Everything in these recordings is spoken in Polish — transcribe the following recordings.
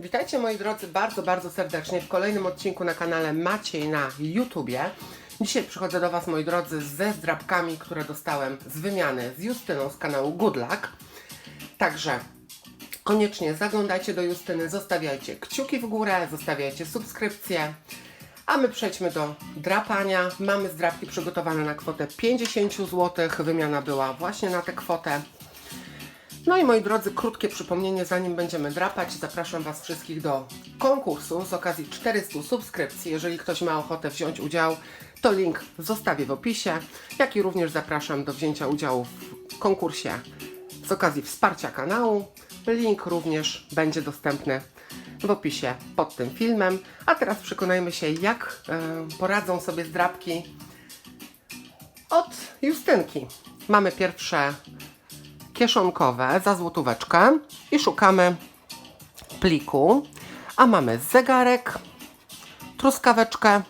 Witajcie moi drodzy bardzo, bardzo serdecznie w kolejnym odcinku na kanale Maciej na YouTubie. Dzisiaj przychodzę do Was moi drodzy ze zdrabkami, które dostałem z wymiany z Justyną z kanału Good Luck. Także koniecznie zaglądajcie do Justyny, zostawiajcie kciuki w górę, zostawiajcie subskrypcje. A my przejdźmy do drapania. Mamy zdrapki przygotowane na kwotę 50 zł. Wymiana była właśnie na tę kwotę. No i moi drodzy, krótkie przypomnienie, zanim będziemy drapać, zapraszam Was wszystkich do konkursu z okazji 400 subskrypcji. Jeżeli ktoś ma ochotę wziąć udział, to link zostawię w opisie, jak i również zapraszam do wzięcia udziału w konkursie z okazji wsparcia kanału. Link również będzie dostępny w opisie pod tym filmem. A teraz przekonajmy się, jak e, poradzą sobie zdrabki od Justynki. Mamy pierwsze kieszonkowe za złotóweczkę i szukamy pliku, a mamy zegarek, truskaweczkę,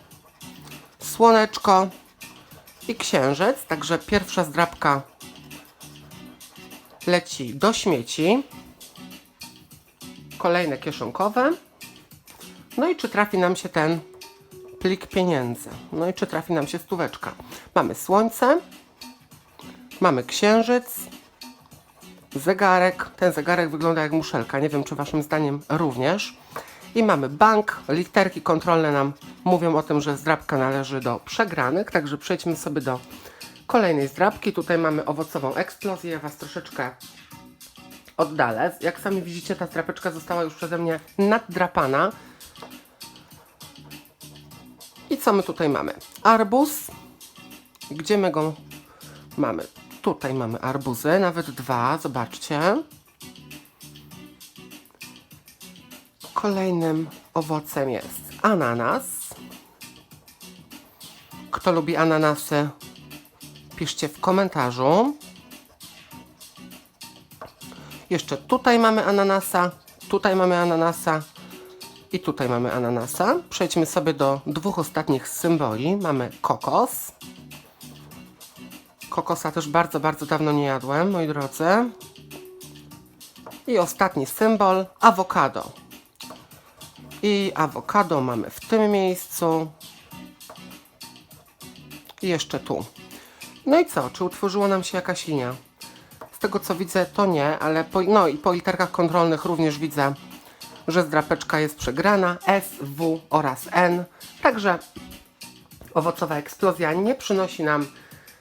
słoneczko i księżyc, także pierwsza zdrabka leci do śmieci, kolejne kieszonkowe, no i czy trafi nam się ten plik pieniędzy, no i czy trafi nam się stóweczka. Mamy słońce, mamy księżyc, zegarek. Ten zegarek wygląda jak muszelka. Nie wiem, czy waszym zdaniem również. I mamy bank. Literki kontrolne nam mówią o tym, że zdrabka należy do przegranych. Także przejdźmy sobie do kolejnej zdrabki. Tutaj mamy owocową eksplozję. Ja was troszeczkę oddalę. Jak sami widzicie, ta zdrapeczka została już przeze mnie naddrapana. I co my tutaj mamy? Arbuz. Gdzie my go mamy? Tutaj mamy arbuzy, nawet dwa, zobaczcie. Kolejnym owocem jest ananas. Kto lubi ananasy, piszcie w komentarzu. Jeszcze tutaj mamy ananasa, tutaj mamy ananasa i tutaj mamy ananasa. Przejdźmy sobie do dwóch ostatnich symboli. Mamy kokos. Kokosa też bardzo, bardzo dawno nie jadłem, moi drodzy. I ostatni symbol, awokado. I awokado mamy w tym miejscu. I jeszcze tu. No i co? Czy utworzyła nam się jakaś linia? Z tego co widzę, to nie, ale po, no i po literkach kontrolnych również widzę, że zdrapeczka jest przegrana. S, W oraz N. Także owocowa eksplozja nie przynosi nam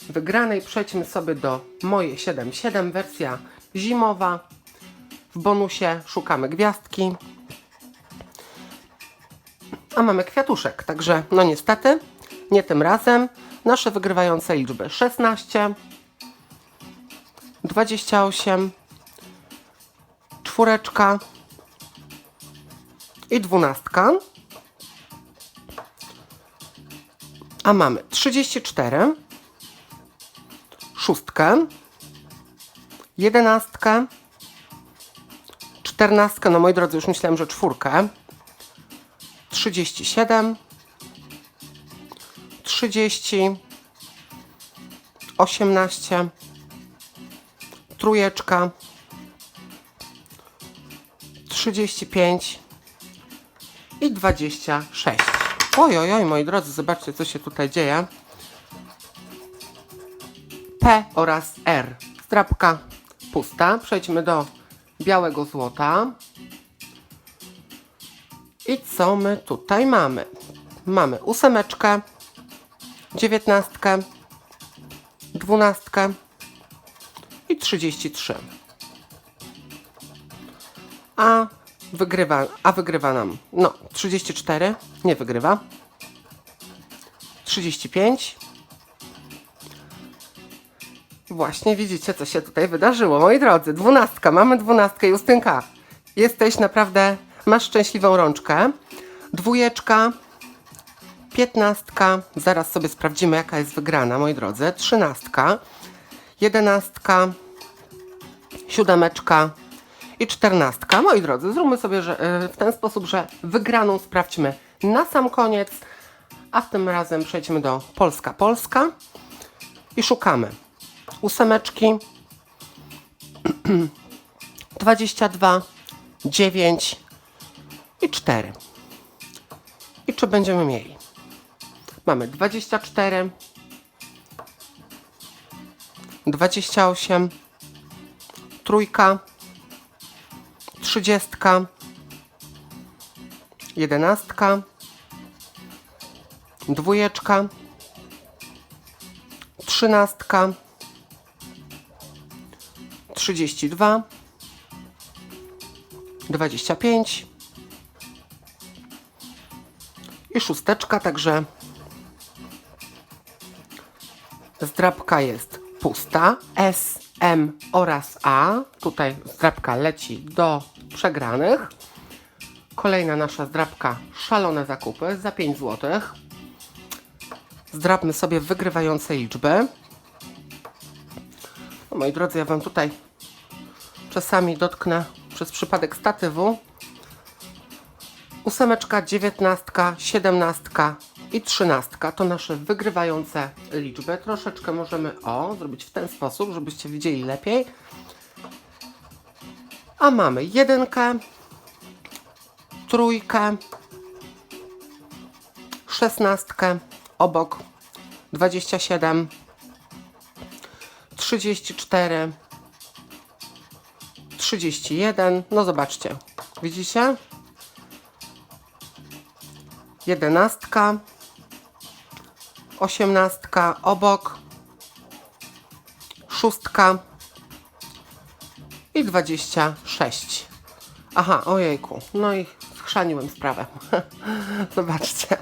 wygranej. Przejdźmy sobie do moje 7.7, wersja zimowa. W bonusie szukamy gwiazdki. A mamy kwiatuszek, także no niestety, nie tym razem. Nasze wygrywające liczby 16, 28, czwóreczka i dwunastka. A mamy 34, szóstkę, jedenastkę, czternastkę, no moi drodzy, już myślałem, że czwórkę, 37, 30, 18, trójeczka, 35 i 26. Oj, oj, oj, moi drodzy, zobaczcie, co się tutaj dzieje. P oraz R. Strapka pusta. Przejdźmy do białego złota. I co my tutaj mamy? Mamy ósemeczkę, dziewiętnastkę, dwunastkę i 33. A wygrywa, a wygrywa nam, no 34, nie wygrywa. 35, Właśnie widzicie, co się tutaj wydarzyło. Moi drodzy, dwunastka, mamy dwunastkę, Justynka. Jesteś naprawdę, masz szczęśliwą rączkę. Dwójeczka, piętnastka, zaraz sobie sprawdzimy, jaka jest wygrana, moi drodzy. Trzynastka, jedenastka, siódemeczka i czternastka. Moi drodzy, zróbmy sobie że, e, w ten sposób, że wygraną sprawdźmy na sam koniec, a w tym razem przejdźmy do Polska-Polska i szukamy ósemeczki, 22, 9, i 4. I czy będziemy mieli? Mamy 24, 28, trójka, trzydziestka, jedenastka, dwójeczka, trzynastka, trzydzieści dwa, dwadzieścia pięć i szósteczka, także zdrabka jest pusta. S, M oraz A. Tutaj zdrabka leci do przegranych. Kolejna nasza zdrabka szalone zakupy za 5 zł. Zdrabmy sobie wygrywające liczby. No, moi drodzy, ja Wam tutaj czasami dotknę przez przypadek statywu. Ósemeczka, dziewiętnastka, siedemnastka i trzynastka to nasze wygrywające liczby. Troszeczkę możemy o zrobić w ten sposób, żebyście widzieli lepiej. A mamy jedynkę, trójkę, szesnastkę, obok 27, 34, 31. No zobaczcie, widzicie? jedenastka, osiemnastka obok, szóstka i dwadzieścia sześć. Aha, ojejku, no i schrzaniłem sprawę. Zobaczcie.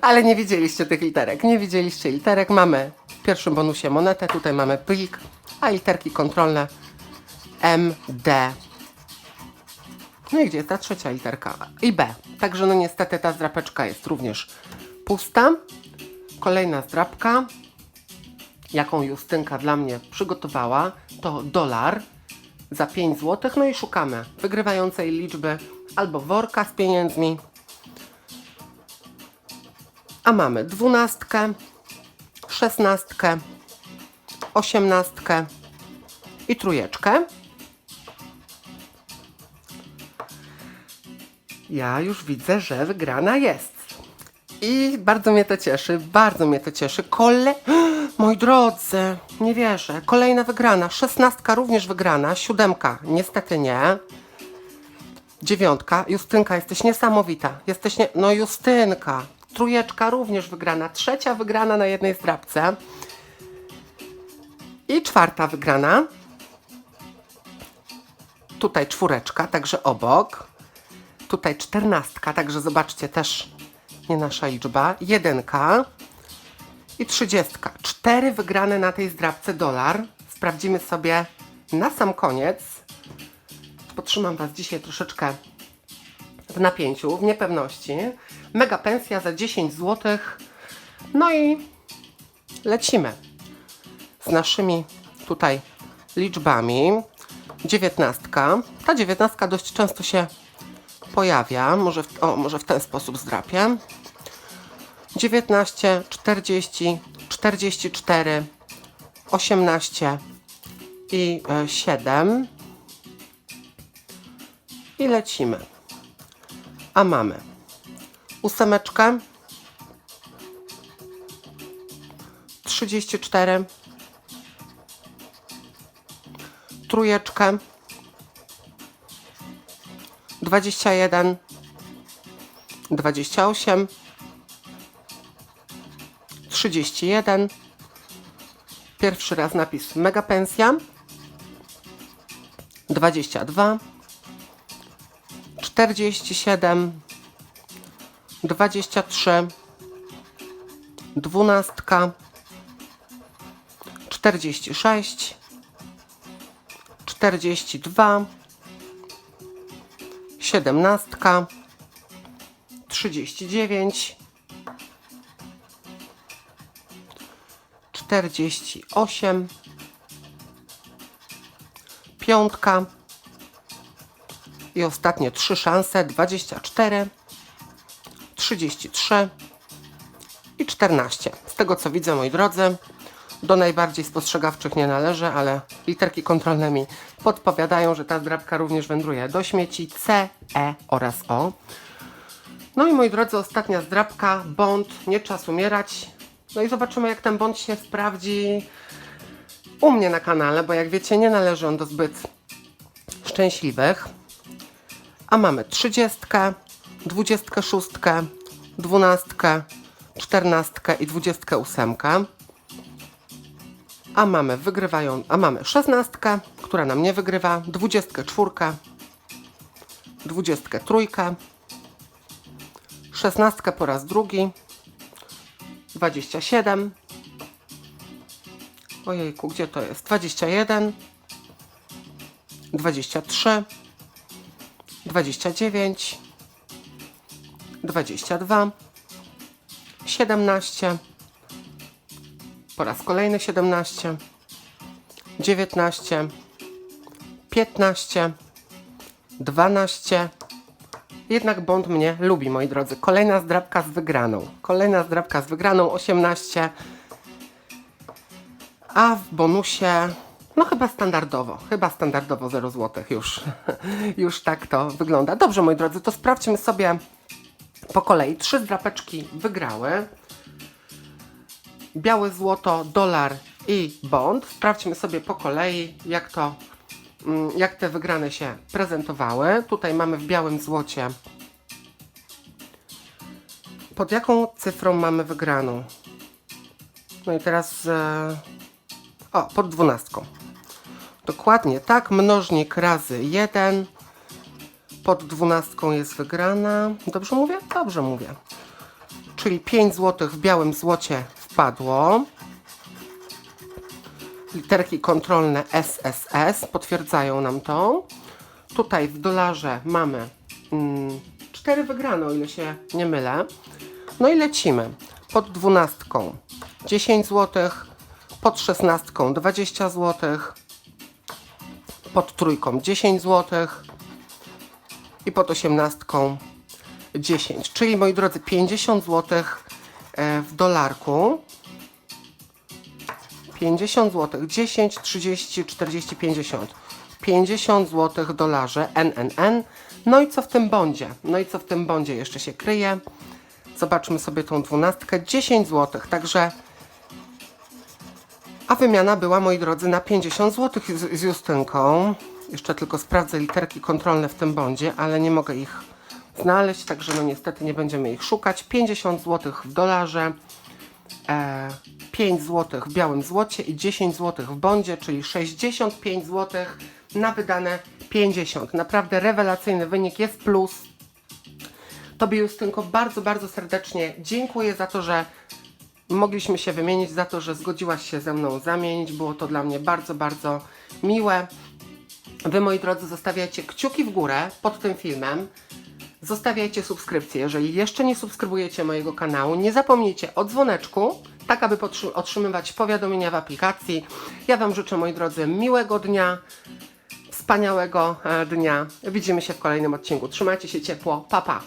Ale nie widzieliście tych literek, nie widzieliście literek. Mamy w pierwszym bonusie monetę, tutaj mamy plik, a literki kontrolne M, D, no i gdzie jest ta trzecia literka? I B. Także no niestety ta zdrapeczka jest również pusta. Kolejna zdrapka, jaką Justynka dla mnie przygotowała, to dolar za 5 zł. No i szukamy wygrywającej liczby albo worka z pieniędzmi. A mamy dwunastkę, szesnastkę, osiemnastkę i trójeczkę. Ja już widzę, że wygrana jest. I bardzo mnie to cieszy, bardzo mnie to cieszy. Kole... Moi drodzy, nie wierzę. Kolejna wygrana. Szesnastka również wygrana. Siódemka niestety nie. Dziewiątka. Justynka, jesteś niesamowita. Jesteś nie... No Justynka. Trójeczka również wygrana. Trzecia wygrana na jednej zdrabce. I czwarta wygrana. Tutaj czwóreczka, także obok. Tutaj czternastka, także zobaczcie też nie nasza liczba. Jedynka i trzydziestka. Cztery wygrane na tej zdrabce dolar. Sprawdzimy sobie na sam koniec. Potrzymam Was dzisiaj troszeczkę w napięciu, w niepewności. Mega pensja za 10 zł. No i lecimy z naszymi tutaj liczbami. Dziewiętnastka. Ta dziewiętnastka dość często się pojawia. Może w, o, może w ten sposób zdrapię. 19, 40, 44, 18 i e, 7. I lecimy. A mamy ósemeczkę, 34, trójeczkę, 21, 28, 31. Pierwszy raz napis mega pensja. 22, 47, 23, 12, 46, 42, siedemnastka, trzydzieści dziewięć, czterdzieści osiem, piątka i ostatnie trzy szanse, dwadzieścia cztery, trzydzieści trzy i czternaście. Z tego co widzę, moi drodzy, Do najbardziej spostrzegawczych nie należy, ale literki kontrolne mi podpowiadają, że ta zdrabka również wędruje do śmieci C, E oraz O. No i moi drodzy, ostatnia zdrabka, bąd, nie czas umierać. No i zobaczymy, jak ten bąd się sprawdzi u mnie na kanale, bo jak wiecie, nie należy on do zbyt szczęśliwych. A mamy 30, 26, 12, 14 i 28. A mamy wygrywają, a mamy 16, która nam nie wygrywa, 24, 23, 16 po raz drugi, 27, ojejku, gdzie to jest? 21, 23, 29, 22, 17, po raz kolejny 17, 19, 15, 12. Jednak Bond mnie lubi, moi drodzy. Kolejna zdrabka z wygraną. Kolejna zdrabka z wygraną 18. A w bonusie, no chyba standardowo, chyba standardowo 0 zł już. już tak to wygląda. Dobrze, moi drodzy, to sprawdźmy sobie po kolei. Trzy zdrapeczki wygrały. Białe złoto, dolar i bond. Sprawdźmy sobie po kolei, jak to, mm, jak te wygrane się prezentowały. Tutaj mamy w białym złocie. Pod jaką cyfrą mamy wygraną? No i teraz. E, o, pod dwunastką. Dokładnie tak. Mnożnik razy 1. Pod dwunastką jest wygrana. Dobrze mówię? Dobrze mówię. Czyli 5 zł w białym złocie wpadło. Literki kontrolne SSS potwierdzają nam to. Tutaj w dolarze mamy mm, 4 wygrane, o ile się nie mylę. No i lecimy. Pod dwunastką 10 zł, pod szesnastką 20 zł, pod trójką 10 zł i pod osiemnastką 10. Czyli moi drodzy 50 zł e, w dolarku. 50 zł, 10, 30, 40, 50. 50 zł dolarze NNN. No i co w tym bondzie? No i co w tym bondzie jeszcze się kryje? Zobaczmy sobie tą dwunastkę. 10 zł, także a wymiana była, moi drodzy, na 50 zł z, z Justynką. Jeszcze tylko sprawdzę literki kontrolne w tym bondzie, ale nie mogę ich znaleźć, także no niestety nie będziemy ich szukać. 50 zł w dolarze, e, 5 zł w białym złocie i 10 zł w bondzie, czyli 65 zł na wydane 50. Naprawdę rewelacyjny wynik, jest plus. Tobie Justynko bardzo, bardzo serdecznie dziękuję za to, że mogliśmy się wymienić, za to, że zgodziłaś się ze mną zamienić. Było to dla mnie bardzo, bardzo miłe. Wy, moi drodzy, zostawiajcie kciuki w górę pod tym filmem. Zostawiajcie subskrypcję, jeżeli jeszcze nie subskrybujecie mojego kanału. Nie zapomnijcie o dzwoneczku, tak aby otrzymywać powiadomienia w aplikacji. Ja Wam życzę, moi drodzy, miłego dnia, wspaniałego e, dnia. Widzimy się w kolejnym odcinku. Trzymajcie się ciepło. Pa, pa.